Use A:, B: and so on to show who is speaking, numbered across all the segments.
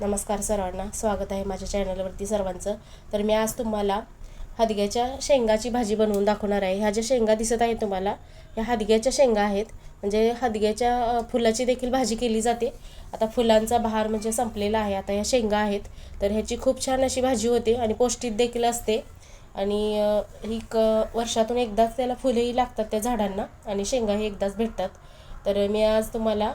A: नमस्कार सर्वांना स्वागत आहे माझ्या चॅनलवरती सर्वांचं. तर मी आज तुम्हाला हदग्याच्या शेंगाची भाजी बनवून दाखवणार आहे. ह्या ज्या शेंगा दिसत आहेत तुम्हाला ह्या हदग्याच्या शेंगा आहेत. म्हणजे हदग्याच्या फुलाची देखील भाजी केली जाते. आता फुलांचा बहार म्हणजे संपलेला आहे. आता ह्या शेंगा आहेत. तर ह्याची खूप छान अशी भाजी होते आणि पौष्टिक देखील असते. आणि ही क वर्षातून एकदाच त्याला फुलेही लागतात त्या झाडांना आणि शेंगाही एकदाच भेटतात. तर मी आज तुम्हाला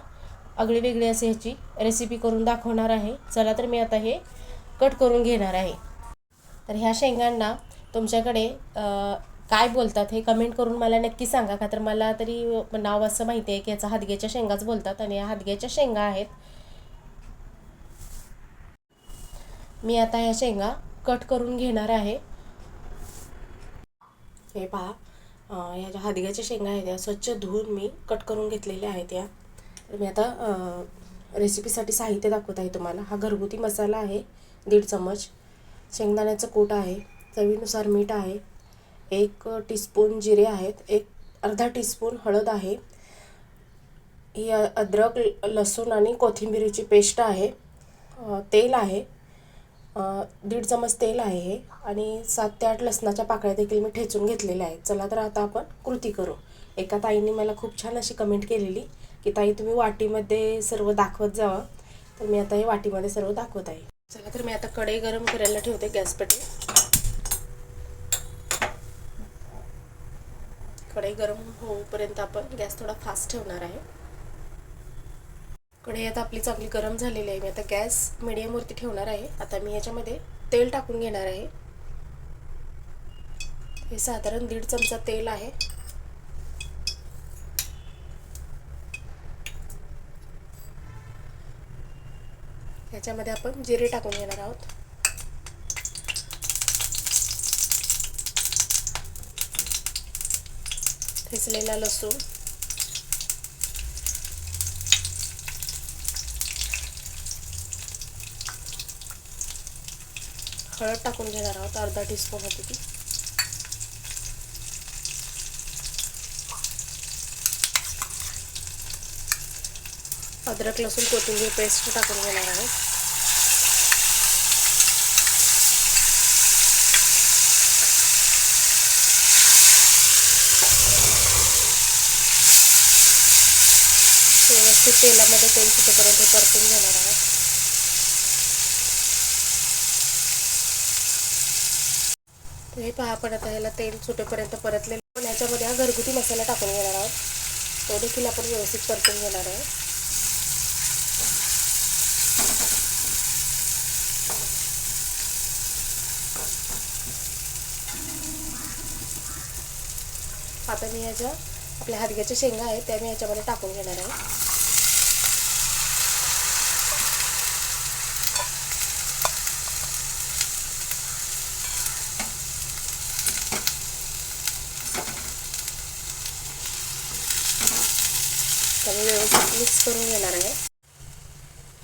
A: आगळी वेगळी असे ह्याची रेसिपी करून दाखवणार आहे. चला तर मी आता हे कट करून घेणार आहे. तर ह्या शेंगांना तुमच्याकडे काय बोलतात हे कमेंट करून मला नक्की सांगा. का तर मला तरी नाव असं माहिती आहे की याचा हादग्याच्या शेंगाच बोलतात आणि या हादग्याच्या शेंगा आहेत. मी आता ह्या शेंगा कट करून घेणार आहे. हे पहा ह्या ज्या हदग्याच्या शेंगा आहेत त्या स्वच्छ धुवून मी कट करून घेतलेल्या आहेत या. मी आता रेसिपीसाठी साहित्य दाखवत आहे तुम्हाला. हा घरगुती मसाला आहे दीड चम्मच. शेंगदाण्याचं कूट आहे चवीनुसार मीठ आहे एक टीस्पून जिरे आहेत एक अर्धा टीस्पून हळद आहे. ही अद्रक लसूण आणि कोथिंबिरीची पेस्ट आहे. तेल आहे. दीड चमच तेल आहे हे. आणि सात ते आठ लसणाच्या पाकळ्या देखील मी ठेचून घेतलेल्या आहेत. चला तर आता आपण कृती करू. एका ताईने मला खूप छान अशी कमेंट केलेली. की ताई तुम्ही वाटीमध्ये सर्व दाखवत जावा. तर मी आता हे वाटीमध्ये सर्व दाखवत आहे. चला तर मी आता कढई गरम करायला ठेवते गॅस पेटी कढई गरम होऊपर्यंत आपण गॅस थोडा फास्ट ठेवणार आहे. कढई आता आपली चांगली गरम झालेली आहे. मी आता गॅस मिडियमवरती ठेवणार आहे. आता मी याच्यामध्ये तेल टाकून घेणार आहे. हे साधारण दीड चमचा तेल आहे. याच्यामध्ये आपण जिरे टाकून घेणार आहोत. ठेचलेला लसूण. हळद टाकून घेणार आहोत अर्धा टीस्पून होती ती अद्रक लसूण कोथिंबीर पेस्ट टाकून घेणार आहोत. ते तेलामध्ये तेल सुटेपर्यंत हे परतून घेणार आहोत. तर हे पहा आपण आता ह्याला तेल सुटेपर्यंत परतलेलं पण ह्याच्यामध्ये हा घरगुती मसाला टाकून घेणार आहोत. तो देखील आपण व्यवस्थित परतून घेणार आहे आता मी ह्याच्या आपल्या हादग्याच्या शेंगा आहेत त्या मी ह्याच्यामध्ये टाकून घेणार आहे तर मी व्यवस्थित मिक्स करून घेणार आहे.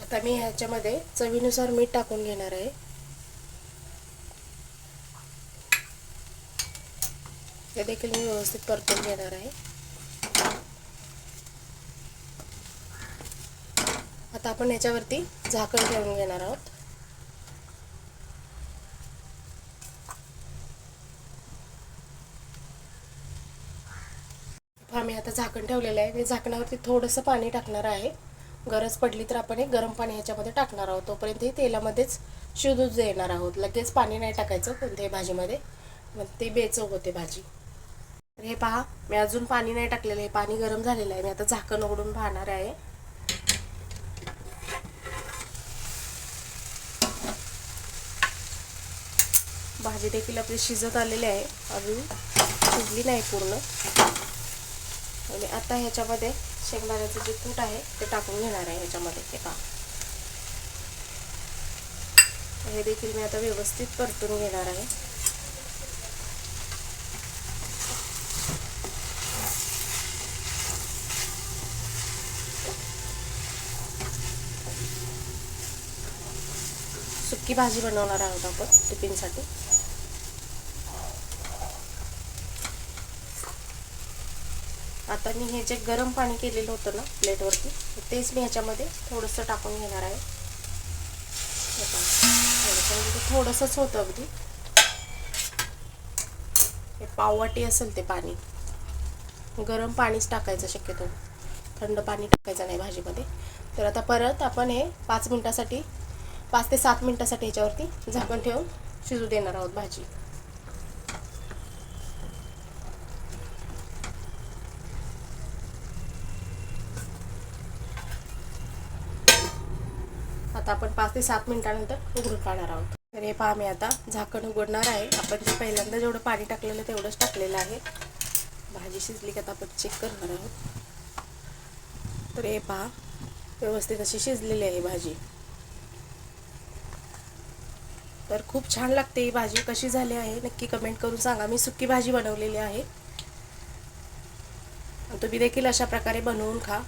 A: आता मी ह्याच्यामध्ये चवीनुसार मीठ टाकून घेणार आहे. हे देखील मी व्यवस्थित परतून घेणार आहे. आता आपण ह्याच्यावरती झाकण ठेवून घेणार आहोत. आम्ही मी आता झाकण ठेवलेलं आहे. मी झाकणावरती थोडंसं पाणी टाकणार आहे. गरज पडली तर आपण एक गरम पाणी ह्याच्यामध्ये टाकणार आहोत. तोपर्यंत हे तेलामध्येच शिजूच देणार आहोत. लगेच पाणी नाही टाकायचं कोणत्याही भाजीमध्ये. मग ते बेचव होते भाजी. तर हे पहा मी अजून पाणी नाही टाकलेलं आहे. पाणी गरम झालेलं आहे. मी आता झाकण उघडून पाहणार आहे. भाजी देखील आपली शिजत आलेली आहे. अजून शिजली नाही पूर्ण. आणि आता ह्याच्यामध्ये शेंगदाण्याचं जे कूट आहे ते टाकून घेणार आहे ह्याच्यामध्ये. ते पहा. हे देखील मी आता व्यवस्थित परतून घेणार आहे. सुक्की भाजी बनवणार आहोत आपण टिफिनसाठी. आता मी हे जे गरम पाणी केलेलं होतं ना प्लेटवरती तेच मी ह्याच्यामध्ये थोडंसं टाकून घेणार आहे. थोडंसंच होतं अगदी. हे पाववाटी असेल ते पाणी. गरम पाणीच टाकायचं शक्यतो. थंड पाणी टाकायचं नाही भाजीमध्ये. तर आता परत आपण हे पाच मिनटासाठी पाच ते सात मिनटासाठी ह्याच्यावरती झाकण ठेवून शिजू देणार आहोत भाजी. आता आपण पाच ते सात मिनिटानंतर उघडून काढणार आहोत. तर हे पहा मी आता झाकण उघडणार आहे. आपण जे पहिल्यांदा जेवढं पाणी टाकलेलं तेवढंच टाकलेलं आहे. भाजी शिजली की आता आपण चेक करणार आहोत. तर हे पहा व्यवस्थित अशी शिजलेली आहे भाजी. तर खूप छान लागते ही भाजी. कशी झाली आहे नक्की कमेंट करून सांगा. मी सुकी भाजी बनवलेली आहे. तुम्ही देखील अशा प्रकारे बनवून खा.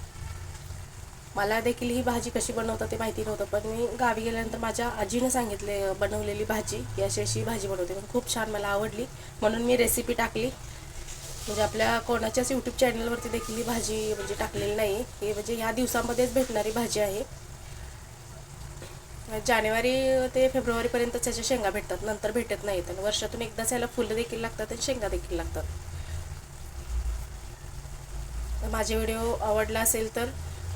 A: मला देखील ही भाजी कशी बनवतात ते माहिती नव्हतं पण मी गावी गेल्यानंतर माझ्या आजीनं सांगितले बनवलेली भाजी की अशी अशी भाजी बनवते. पण खूप छान मला आवडली. म्हणून मी रेसिपी टाकली. म्हणजे आपल्या कोणाच्याच यूट्यूब चॅनलवरती देखील ही भाजी म्हणजे टाकलेली नाही. ही म्हणजे ह्या दिवसामध्येच भेटणारी भाजी आहे. जानेवारी ते फेब्रुवारीपर्यंत त्याच्या शेंगा भेटतात. नंतर भेटत नाहीत. आणि वर्षातून एकदाच याला फुलं देखील लागतात आणि शेंगा देखील लागतात. माझे व्हिडिओ आवडला असेल तर